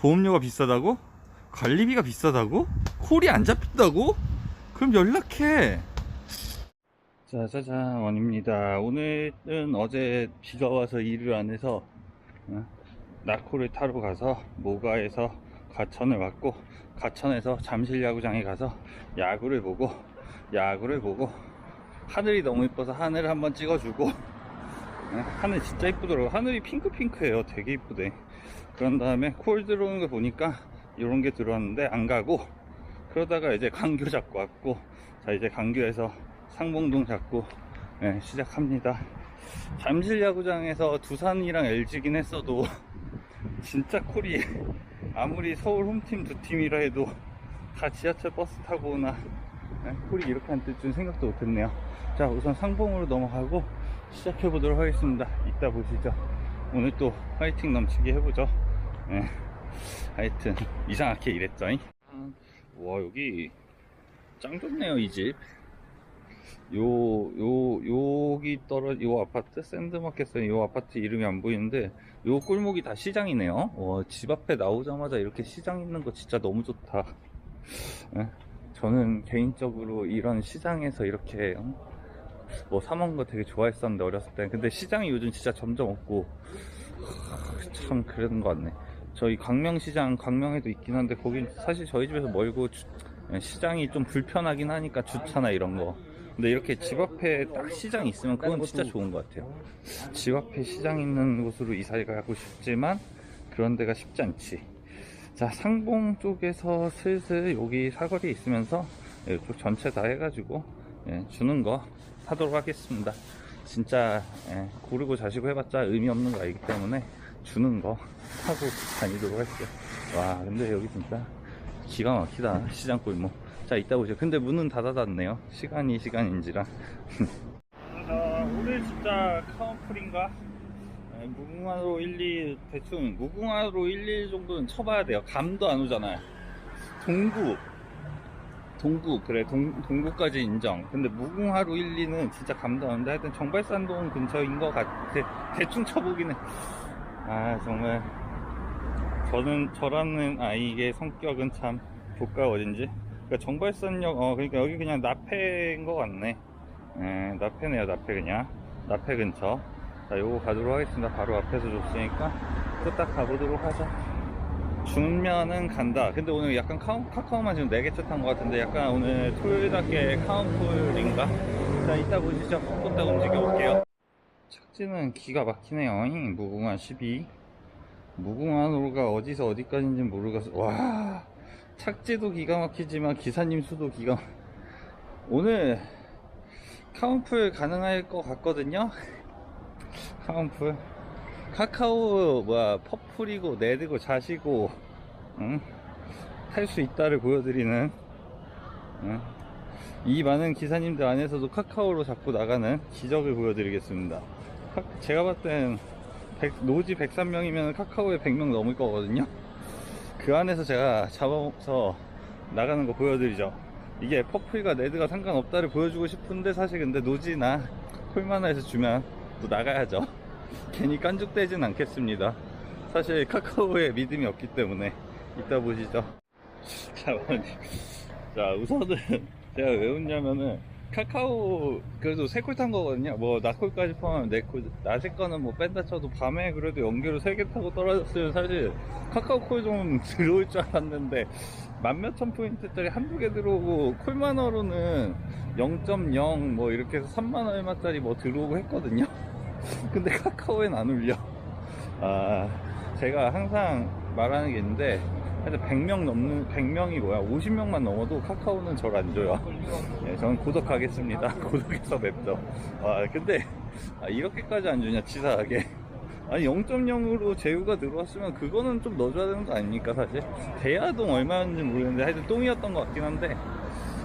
보험료가 비싸다고? 관리비가 비싸다고? 콜이 안 잡힌다고? 그럼 연락해. 짜자잔 원입니다. 오늘은 어제 비가 와서 일을 안 해서 어, 나코를 타러 가서 모가에서 가천을 왔고 가천에서 잠실 야구장에 가서 야구를 보고 야구를 보고 하늘이 너무 이뻐서 하늘을 한번 찍어주고 네, 하늘 진짜 이쁘더라고 하늘이 핑크핑크해요 되게 이쁘대 그런 다음에 콜 들어오는 거 보니까 이런 게 들어왔는데 안 가고 그러다가 이제 강교 잡고 왔고 자 이제 강교에서 상봉동 잡고 네, 시작합니다. 잠실 야구장에서 두산이랑 LG긴 했어도 진짜 콜이 아무리 서울 홈팀 두 팀이라 해도 다 지하철 버스 타고 오나 네, 콜이 이렇게 한뜰 줄 생각도 못했네요. 자 우선 상봉으로 넘어가고 시작해 보도록 하겠습니다. 이따 보시죠 오늘 또 화이팅 넘치게 해보죠 네. 하여튼 이상하게 이랬죠 와 여기 짱 좋네요 이집 요, 요, 여기 떨어, 요 아파트, 샌드마켓은 요 아파트 이름이 안 보이는데, 요 골목이 다 시장이네요. 와, 집 앞에 나오자마자 이렇게 시장 있는 거 진짜 너무 좋다. 예? 저는 개인적으로 이런 시장에서 이렇게, 어? 뭐 사먹는 거 되게 좋아했었는데, 어렸을 때. 근데 시장이 요즘 진짜 점점 없고, 하, 참 그런 거 같네. 저희 광명시장, 광명에도 있긴 한데, 거긴 사실 저희 집에서 멀고, 주- 예, 시장이 좀 불편하긴 하니까 주차나 이런 거. 근데 이렇게 집 앞에 딱 시장 있으면 그건 진짜 좋은 것 같아요. 집 앞에 시장 있는 곳으로 이사 가고 싶지만 그런 데가 쉽지 않지. 자, 상봉 쪽에서 슬슬 여기 사거리 있으면서 예, 그 전체 다 해가지고 예, 주는 거 하도록 하겠습니다. 진짜 예, 고르고 자시고 해봤자 의미 없는 거 알기 때문에 주는 거 하고 다니도록 할게요. 와, 근데 여기 진짜 기가 막히다 시장 꿀목. 자 이따 보죠. 근데 문은 닫아놨네요. 시간이 시간인지라. 자, 오늘 진짜 카운플인가? 네, 무궁화로 1, 2 대충 무궁화로 1, 2 정도는 쳐봐야 돼요. 감도 안 오잖아요. 동구 동구 그래 동, 동구까지 인정. 근데 무궁화로 1, 2는 진짜 감도 안 오는데 하여튼 정발산동 근처인 것 같아. 대충 쳐보기는 아 정말 저는 저라는 아이의 성격은 참 볼까 어딘지. 그러니까 정발산역 어 그러니까 여기 그냥 나페인 것 같네. 예, 나페네요 나페 그냥 나페 근처. 자 요거 가도록 하겠습니다. 바로 앞에서 줬으니까 후딱 가보도록 하자. 중면은 간다. 근데 오늘 약간 카우, 카카오만 지금 4개째 탄 것 같은데 약간 오늘 토요일답게 카운풀인가? 자 이따 보시죠. 후딱 움직여 볼게요. 착지는 기가 막히네요. 잉, 무궁화 12. 무궁화로가 어디서 어디까지인지 모르겠어. 와, 착지도 기가 막히지만 기사님 수도 기가. 막- 오늘 카운풀 가능할 것 같거든요. 카운풀. 카카오 뭐야 퍼플이고 네드고 자시고 응? 탈 수 있다를 보여드리는 응? 이 많은 기사님들 안에서도 카카오로 잡고 나가는 기적을 보여드리겠습니다. 카- 제가 봤을 땐 백- 노지 103명이면 카카오에 100명 넘을 거거든요. 그 안에서 제가 잡아서 나가는 거 보여드리죠. 이게 퍼플과 레드가 상관없다를 보여주고 싶은데 사실 근데 노지나 콜마나에서 주면 또 나가야죠. 괜히 깐죽대진 않겠습니다. 사실 카카오에 믿음이 없기 때문에 이따 보시죠. 자. 자 우선은 제가 왜 웃냐면은 카카오 그래도 세콜 탄 거거든요. 뭐 나콜까지 포함하면 네 콜, 낮에 거는 뭐 뺀다 쳐도 밤에 그래도 연계로 세 개 타고 떨어졌으면 사실 카카오 콜 좀 들어올 줄 알았는데 만 몇천 포인트짜리 한두 개 들어오고 콜만어로는 0.0 뭐 이렇게 해서 3만 얼마짜리 뭐 들어오고 했거든요. 근데 카카오엔 안 울려. 아 제가 항상 말하는 게 있는데 하여튼 100명 넘는 100명이 뭐야 50명만 넘어도 카카오는 절 안 줘요. 예, 저는 고독하겠습니다. 고독해서 맵죠. 아, 근데, 아, 이렇게까지 안 주냐, 치사하게. 아니, 0.0으로 제휴가 들어왔으면 그거는 좀 넣어줘야 되는 거 아닙니까, 사실? 대야동 얼마였는지 모르겠는데, 하여튼 똥이었던 것 같긴 한데,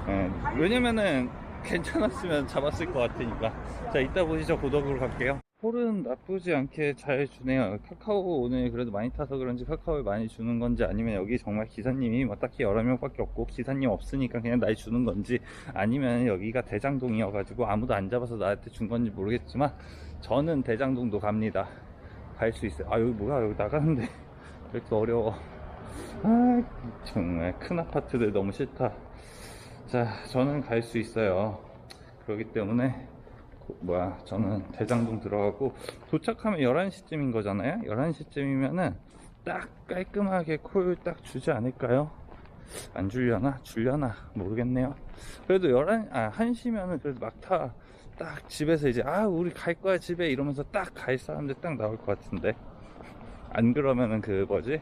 예, 왜냐면은, 괜찮았으면 잡았을 것 같으니까. 자, 이따 보시죠. 고독으로 갈게요. 홀은 나쁘지 않게 잘 주네요. 카카오 오늘 그래도 많이 타서 그런지 카카오를 많이 주는 건지 아니면 여기 정말 기사님이 뭐 딱히 여러 명밖에 없고 기사님 없으니까 그냥 날 주는 건지 아니면 여기가 대장동이어가지고 아무도 안 잡아서 나한테 준 건지 모르겠지만 저는 대장동도 갑니다. 갈 수 있어요. 아 여기 뭐야 여기 나가는데 왜 이렇게 어려워. 아, 정말 큰 아파트들 너무 싫다. 자, 저는 갈 수 있어요. 그렇기 때문에, 고- 뭐야, 저는 대장동 들어가고, 도착하면 11시쯤인 거잖아요? 11시쯤이면은 딱 깔끔하게 콜 딱 주지 않을까요? 안 줄려나? 줄려나? 모르겠네요. 그래도 11, 아, 1시면은 그래도 막타, 딱 집에서 이제, 아, 우리 갈 거야, 집에 이러면서 딱 갈 사람들 딱 나올 것 같은데. 안 그러면은 그 뭐지?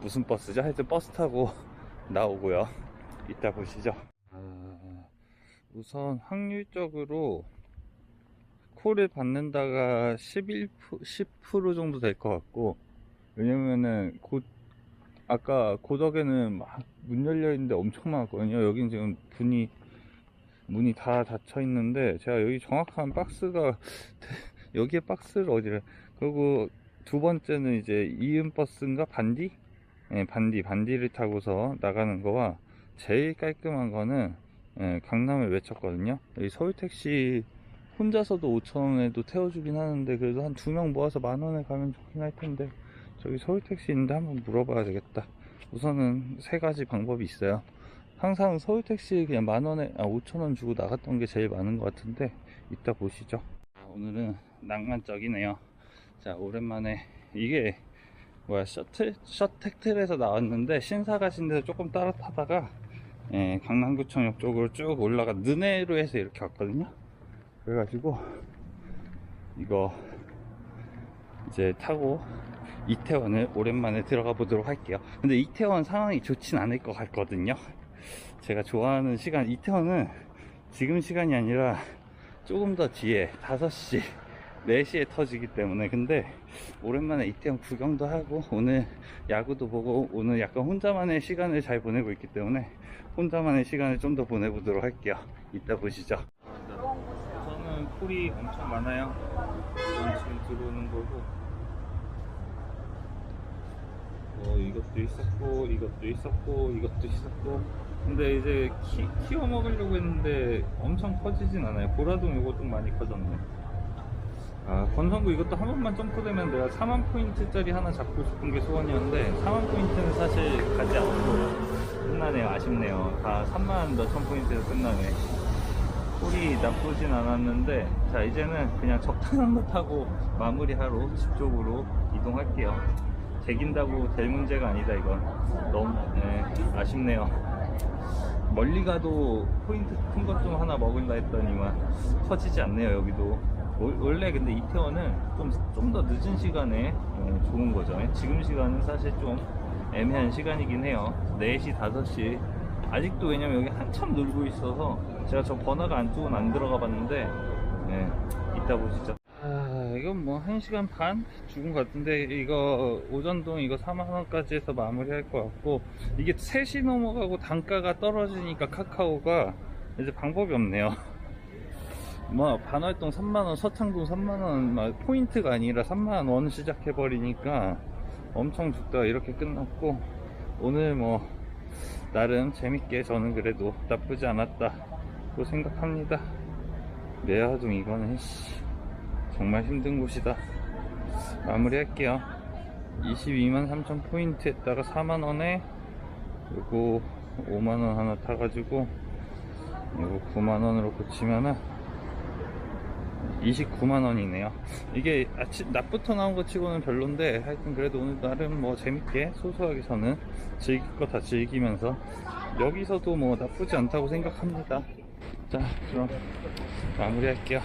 무슨 버스죠? 하여튼 버스 타고 나오고요. 이따 보시죠. 아, 우선 확률적으로 콜을 받는다가 11%, 10% 정도 될 것 같고, 왜냐면은 곧, 아까 고덕에는 막 문 열려 있는데 엄청 많았거든요. 여긴 지금 문이, 문이 다 닫혀 있는데, 제가 여기 정확한 박스가, 여기에 박스를 어디를, 그리고 두 번째는 이제 이음 버스인가 반디? 예, 반디, 반디를 타고서 나가는 거와 제일 깔끔한 거는 예, 강남을 외쳤거든요. 여기 서울 택시 혼자서도 5천원에도 태워주긴 하는데 그래도 한 두 명 모아서 만 원에 가면 좋긴 할 텐데 저기 서울 택시 있는데 한번 물어봐야 되겠다. 우선은 세 가지 방법이 있어요. 항상 서울 택시 그냥 만 원에 아 5천 원 주고 나갔던 게 제일 많은 것 같은데 이따 보시죠. 아, 오늘은 낭만적이네요. 자 오랜만에 이게 뭐야 셔틀 셔택틀에서 나왔는데 신사 가신 데서 조금 따라 타다가 예, 강남구청역 쪽으로 쭉 올라가 느네로 해서 이렇게 왔거든요 그래가지고 이거 이제 타고 이태원을 오랜만에 들어가 보도록 할게요. 근데 이태원 상황이 좋진 않을 것 같거든요. 제가 좋아하는 시간 이태원은 지금 시간이 아니라 조금 더 뒤에 5시 4시에 터지기 때문에. 근데 오랜만에 이태원 구경도 하고 오늘 야구도 보고 오늘 약간 혼자만의 시간을 잘 보내고 있기 때문에 혼자만의 시간을 좀 더 보내보도록 할게요. 이따 보시죠 콜이 엄청 많아요 지금 들어오는 거고 어, 이것도 있었고 이것도 있었고 이것도 있었고 근데 이제 키, 키워 먹으려고 했는데 엄청 커지진 않아요 보라동 좀 많이 커졌네 아, 권성구 이것도 한 번만 점프되면 내가 4만 포인트짜리 하나 잡고 싶은 게 소원이었는데 4만 포인트는 사실 가지 않고 끝나네요. 아쉽네요. 다 3만 몇천 포인트에서 끝나네. 콜이 나쁘진 않았는데 자 이제는 그냥 적당한 거 타고 마무리하러 집 쪽으로 이동할게요. 제긴다고 될 문제가 아니다 이건. 너무 네, 아쉽네요. 멀리 가도 포인트 큰 것 좀 하나 먹을라 했더니만 터지지 않네요 여기도 올- 원래 근데 이태원은 좀좀 더 늦은 시간에 어, 좋은 거죠 지금 시간은 사실 좀 애매한 시간이긴 해요 4시 5시 아직도 왜냐면 여기 한참 놀고 있어서 제가 저 번화가 안쪽은 안 들어가 봤는데 네, 이따 보시죠. 아 이건 뭐 1시간 반 죽은 것 같은데 이거 오전동 이거 4만원까지 해서 마무리 할 것 같고 이게 3시 넘어가고 단가가 떨어지니까 카카오가 이제 방법이 없네요. 뭐 반월동 3만원 서창동 3만원 막 포인트가 아니라 3만원 시작해버리니까 엄청 죽다가 이렇게 끝났고 오늘 뭐 나름 재밌게 저는 그래도 나쁘지 않았다 고 생각합니다. 내화동 이거는 씨, 정말 힘든 곳이다. 마무리 할게요. 22만 3천 포인트에다가 4만원에 요거 5만원 하나 타가지고 요거 9만원으로 고치면은 29만원이네요. 이게 아침 낮부터 나온 거 치고는 별론데 하여튼 그래도 오늘 나름 뭐 재밌게 소소하게 저는 즐길 거 다 즐기면서 여기서도 뭐 나쁘지 않다고 생각합니다 자 그럼 마무리 할게요